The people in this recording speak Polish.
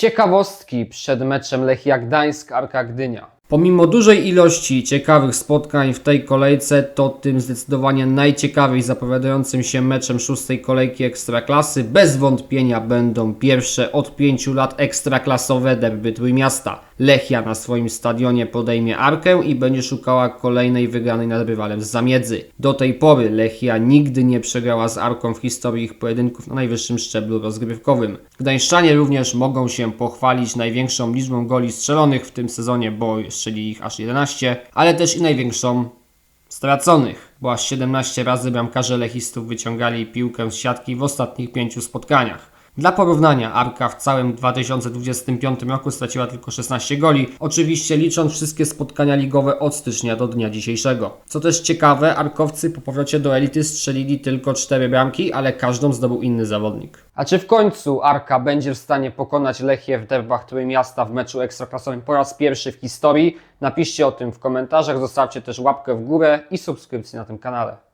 Ciekawostki przed meczem Lechia Gdańsk, Arka Gdynia. Pomimo dużej ilości ciekawych spotkań w tej kolejce, to tym zdecydowanie najciekawiej zapowiadającym się meczem szóstej kolejki Ekstraklasy bez wątpienia będą pierwsze od pięciu lat ekstraklasowe derby Trójmiasta. Lechia na swoim stadionie podejmie Arkę i będzie szukała kolejnej wygranej nad rywalem z Zamiedzy. Do tej pory Lechia nigdy nie przegrała z Arką w historii ich pojedynków na najwyższym szczeblu rozgrywkowym. Gdańszczanie również mogą się pochwalić największą liczbą goli strzelonych w tym sezonie, bo strzeli ich aż 11, ale też i największą straconych, bo aż 17 razy bramkarze lechistów wyciągali piłkę z siatki w ostatnich pięciu spotkaniach. Dla porównania, Arka w całym 2025 roku straciła tylko 16 goli, oczywiście licząc wszystkie spotkania ligowe od stycznia do dnia dzisiejszego. Co też ciekawe, Arkowcy po powrocie do elity strzelili tylko 4 bramki, ale każdą zdobył inny zawodnik. A czy w końcu Arka będzie w stanie pokonać Lechię w derbach Trójmiasta w meczu ekstraklasowym po raz pierwszy w historii? Napiszcie o tym w komentarzach, zostawcie też łapkę w górę i subskrypcję na tym kanale.